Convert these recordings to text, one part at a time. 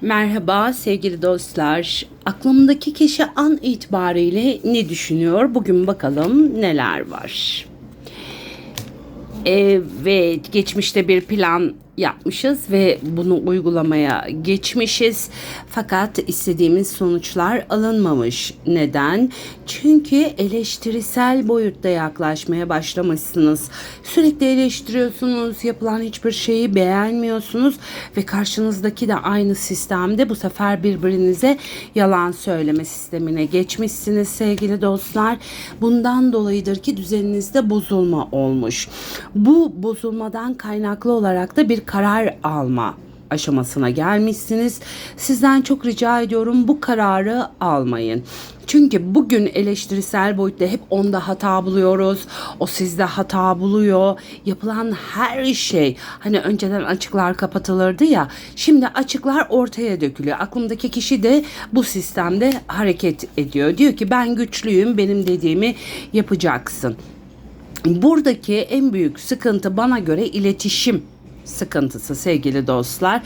Merhaba sevgili dostlar. Aklımdaki kişi an itibariyle ne düşünüyor? Bugün bakalım neler var. Evet, geçmişte bir plan yapmışız ve bunu uygulamaya geçmişiz. Fakat istediğimiz sonuçlar alınmamış. Neden? Çünkü eleştirisel boyutta yaklaşmaya başlamışsınız. Sürekli eleştiriyorsunuz, yapılan hiçbir şeyi beğenmiyorsunuz ve karşınızdaki de aynı sistemde bu sefer birbirinize yalan söyleme sistemine geçmişsiniz sevgili dostlar. Bundan dolayıdır ki düzeninizde bozulma olmuş. Bu bozulmadan kaynaklı olarak da bir karar alma aşamasına gelmişsiniz. Sizden çok rica ediyorum bu kararı almayın. Çünkü bugün eleştirisel boyutta hep onda hata buluyoruz. O sizde hata buluyor. Yapılan her şey hani önceden açıklar kapatılırdı ya. Şimdi açıklar ortaya dökülüyor. Aklımdaki kişi de bu sistemde hareket ediyor. Diyor ki ben güçlüyüm. Benim dediğimi yapacaksın. Buradaki en büyük sıkıntı bana göre iletişim sıkıntısı sevgili dostlar.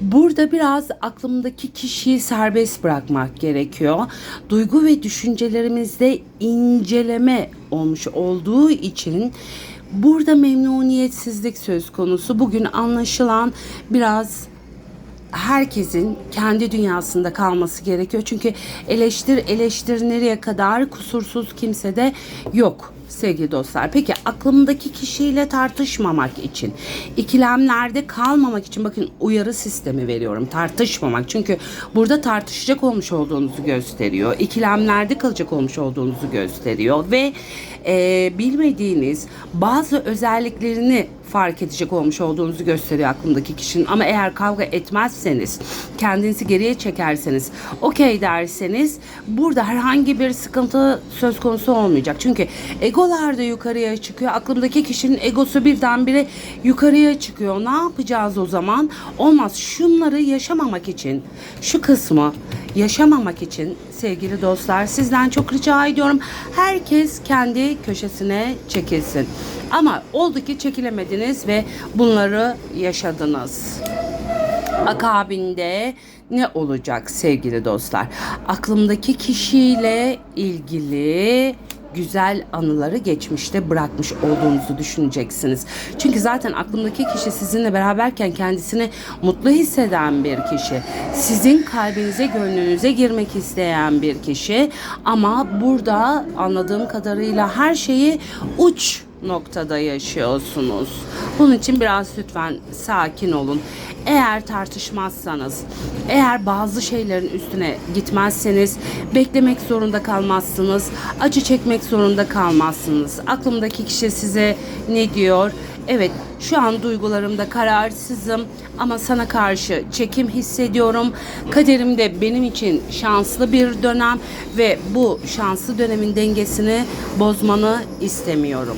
Burada biraz aklımdaki kişiyi serbest bırakmak gerekiyor. Duygu ve düşüncelerimizde inceleme olmuş olduğu için burada memnuniyetsizlik söz konusu. Bugün anlaşılan biraz herkesin kendi dünyasında kalması gerekiyor. Çünkü eleştir eleştir nereye kadar kusursuz kimse de yok sevgili dostlar. Peki aklımdaki kişiyle tartışmamak için, ikilemlerde kalmamak için bakın uyarı sistemi veriyorum. Tartışmamak. Çünkü burada tartışacak olmuş olduğunuzu gösteriyor. İkilemlerde kalacak olmuş olduğunuzu gösteriyor ve e, bilmediğiniz bazı özelliklerini fark edecek olmuş olduğunuzu gösteriyor aklımdaki kişinin. Ama eğer kavga etmezseniz, kendinizi geriye çekerseniz, okey derseniz burada herhangi bir sıkıntı söz konusu olmayacak. Çünkü egolar da yukarıya çıkıyor. Aklımdaki kişinin egosu birdenbire yukarıya çıkıyor. Ne yapacağız o zaman? Olmaz. Şunları yaşamamak için, şu kısmı yaşamamak için sevgili dostlar sizden çok rica ediyorum. Herkes kendi köşesine çekilsin. Ama oldu ki çekilemediniz ve bunları yaşadınız. Akabinde ne olacak sevgili dostlar? Aklımdaki kişiyle ilgili güzel anıları geçmişte bırakmış olduğunuzu düşüneceksiniz. Çünkü zaten aklımdaki kişi sizinle beraberken kendisini mutlu hisseden bir kişi. Sizin kalbinize, gönlünüze girmek isteyen bir kişi. Ama burada anladığım kadarıyla her şeyi uç noktada yaşıyorsunuz. Bunun için biraz lütfen sakin olun. Eğer tartışmazsanız, eğer bazı şeylerin üstüne gitmezseniz beklemek zorunda kalmazsınız. Acı çekmek zorunda kalmazsınız. Aklımdaki kişi size ne diyor? Evet, şu an duygularımda kararsızım ama sana karşı çekim hissediyorum. Kaderimde benim için şanslı bir dönem ve bu şanslı dönemin dengesini bozmanı istemiyorum.